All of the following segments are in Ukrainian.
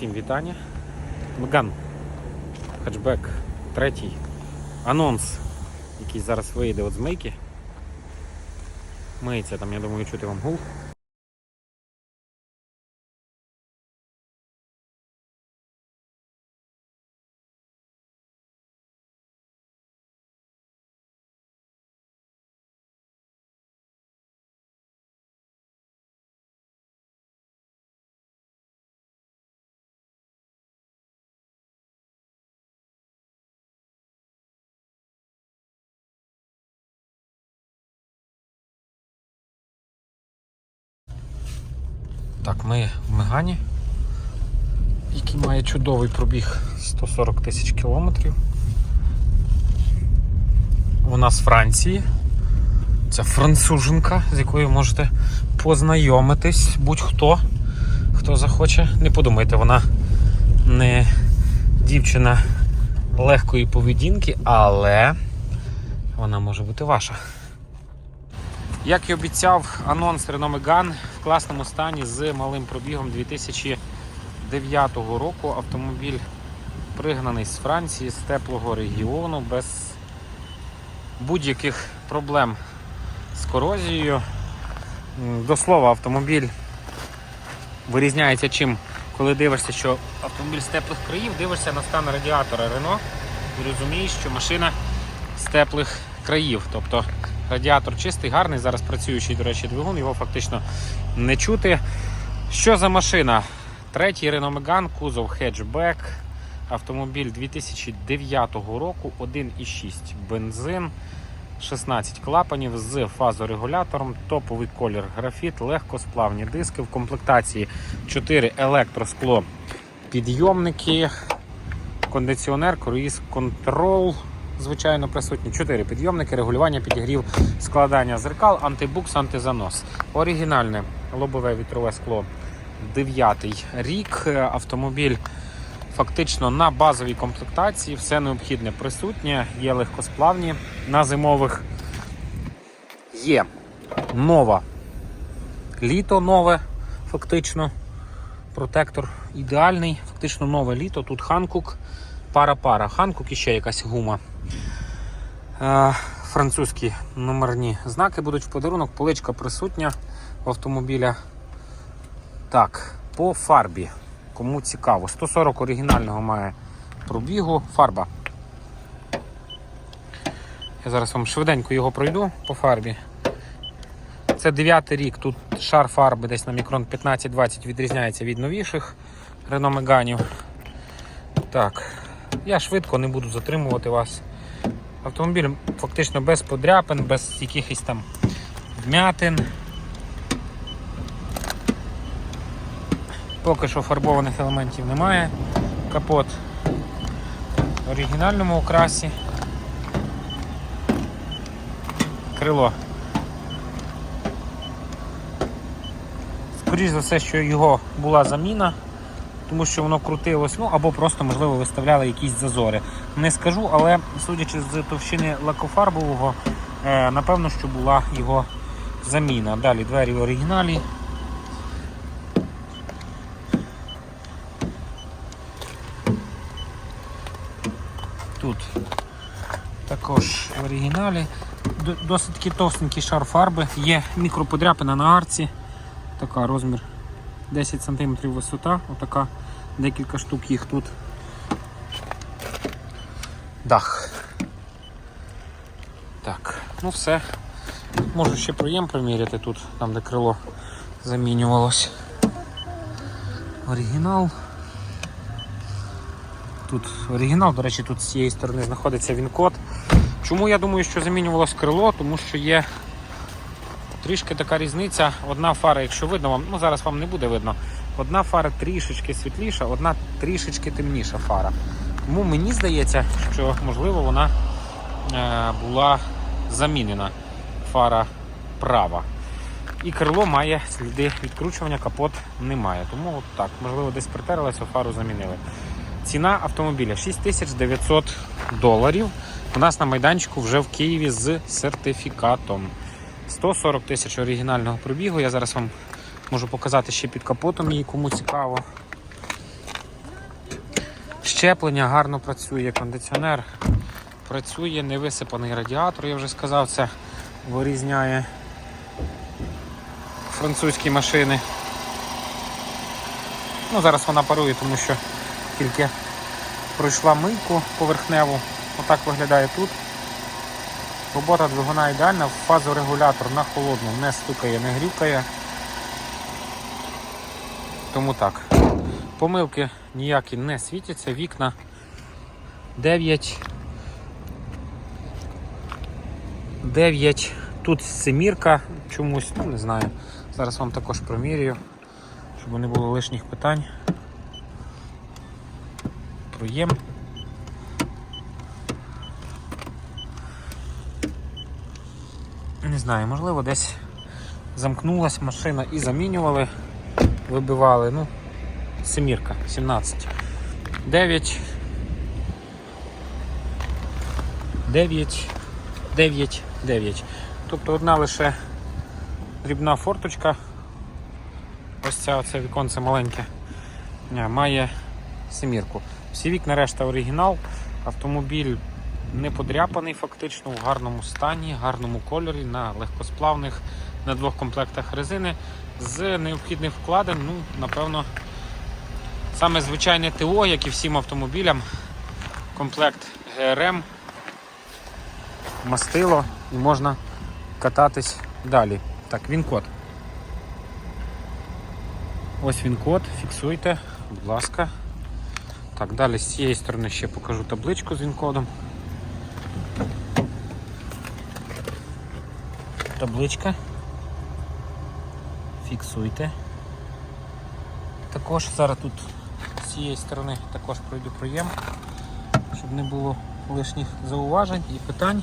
Всім вітання. Меган. Хетчбек третій. Анонс, який зараз вийде от з мийки. Миється там, я думаю, чути вам гул. Так, ми в Мегані, який має чудовий пробіг 140 тисяч кілометрів. Вона з Франції. Це француженка, з якою можете познайомитись будь-хто, хто захоче. Не подумайте, вона не дівчина легкої поведінки, але вона може бути ваша. Як і обіцяв, анонс Renault Megane в класному стані з малим пробігом 2009 року. Автомобіль пригнаний з Франції, з теплого регіону, без будь-яких проблем з корозією. До слова, автомобіль вирізняється чим, коли дивишся, що автомобіль з теплих країв, дивишся на стан радіатора Renault і розумієш, що машина з теплих країв. Тобто Радіатор чистий, гарний, зараз працюючий, до речі, двигун, його фактично не чути. Що за машина? Третій Renault Megane, кузов хеджбек, автомобіль 2009 року, 1,6 бензин, 16 клапанів з фазорегулятором, топовий колір графіт, легкосплавні диски. В комплектації 4 електроскло підйомники, кондиціонер, круїз контрол звичайно присутні. Чотири підйомники, регулювання, підігрів, складання зеркал, антибукс, антизанос. Оригінальне лобове вітрове скло. Дев'ятий рік. Автомобіль фактично на базовій комплектації. Все необхідне присутнє, є легкосплавні на зимових. Є нова літо нове, фактично. Протектор ідеальний, фактично нове літо. Тут Ханкук, пара-пара. Ханкук і ще якась гума. Е, Французькі номерні знаки будуть в подарунок. Поличка присутня в автомобіля. Так, по фарбі. Кому цікаво. 140 оригінального має пробігу. Фарба. Я зараз вам швиденько його пройду по фарбі. Це 9 рік. Тут шар фарби десь на мікрон 15-20 відрізняється від новіших Renault Megane. Так, я швидко не буду затримувати вас. Автомобіль фактично без подряпин, без якихось там вмятин. Поки що фарбованих елементів немає. Капот в оригінальному окрасі. Крило. Скоріше за все, що його була заміна тому що воно крутилось, ну або просто, можливо, виставляли якісь зазори. Не скажу, але судячи з товщини лакофарбового, е, напевно, що була його заміна. Далі двері в оригіналі. Тут також в оригіналі. Досить таки товстенький шар фарби, є мікроподряпина на арці, така розмір 10 см висота, отака декілька штук їх тут. Дах. Так, ну все. Можу ще проєм приміряти тут, там де крило замінювалось. Оригінал. Тут оригінал, до речі, тут з цієї сторони знаходиться він код. Чому я думаю, що замінювалось крило? Тому що є трішки така різниця. Одна фара, якщо видно вам, ну зараз вам не буде видно, одна фара трішечки світліша, одна трішечки темніша фара. Тому мені здається, що можливо вона е, була замінена фара права. І крило має сліди відкручування, капот немає. Тому от так, можливо, десь притерлася, фару замінили. Ціна автомобіля 6900 доларів. У нас на майданчику вже в Києві з сертифікатом. 140 тисяч оригінального пробігу. Я зараз вам можу показати ще під капотом її, кому цікаво. Щеплення гарно працює, кондиціонер працює, не висипаний радіатор, я вже сказав, це вирізняє французькі машини. Ну, зараз вона парує, тому що тільки пройшла мийку поверхневу. Отак виглядає тут. Робота двигуна ідеальна, фазорегулятор на холодну не стукає, не грюкає. Тому так. Помилки ніякі не світяться, вікна 9. 9. Тут семірка чомусь, ну не знаю. Зараз вам також промірюю, щоб не було лишніх питань. Проєм. Не знаю, можливо, десь замкнулась машина і замінювали, вибивали. Ну, семірка, 17. 9. 9. 9, 9. Тобто одна лише дрібна форточка. Ось ця оце віконце маленьке. е, Має семірку. Всі вікна решта оригінал. Автомобіль не подряпаний фактично, в гарному стані, гарному кольорі, на легкосплавних, на двох комплектах резини. З необхідних вкладень, ну, напевно, саме звичайне ТО, як і всім автомобілям. Комплект ГРМ, мастило і можна кататись далі. Так, він код. Ось він код, фіксуйте, будь ласка. Так, далі з цієї сторони ще покажу табличку з він-кодом. Табличка. Фіксуйте. Також зараз тут з цієї сторони також пройду проєм, щоб не було лишніх зауважень і питань.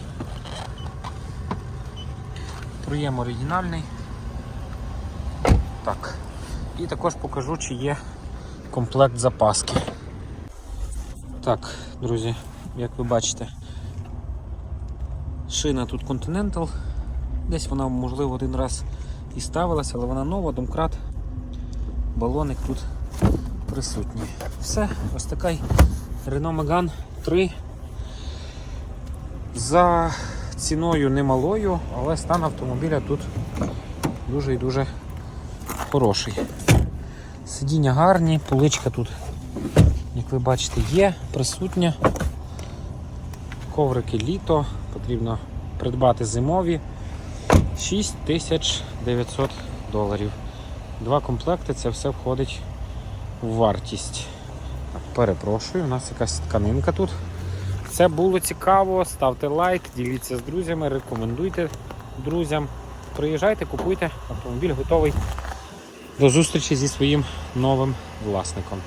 Проєм оригінальний. Так. І також покажу, чи є комплект запаски. Так, друзі, як ви бачите, шина тут Continental. Десь вона, можливо, один раз і ставилася, але вона нова, домкрат, балоник тут присутній. Все, ось такий Renault Megane 3 за ціною немалою, але стан автомобіля тут дуже і дуже хороший. Сидіння гарні, поличка тут, як ви бачите, є, присутня. Коврики літо, потрібно придбати зимові 6900 доларів. Два комплекти, це все входить в вартість. Так, перепрошую, у нас якась тканинка тут. Це було цікаво. Ставте лайк, діліться з друзями, рекомендуйте друзям. Приїжджайте, купуйте, автомобіль готовий до зустрічі зі своїм новим власником.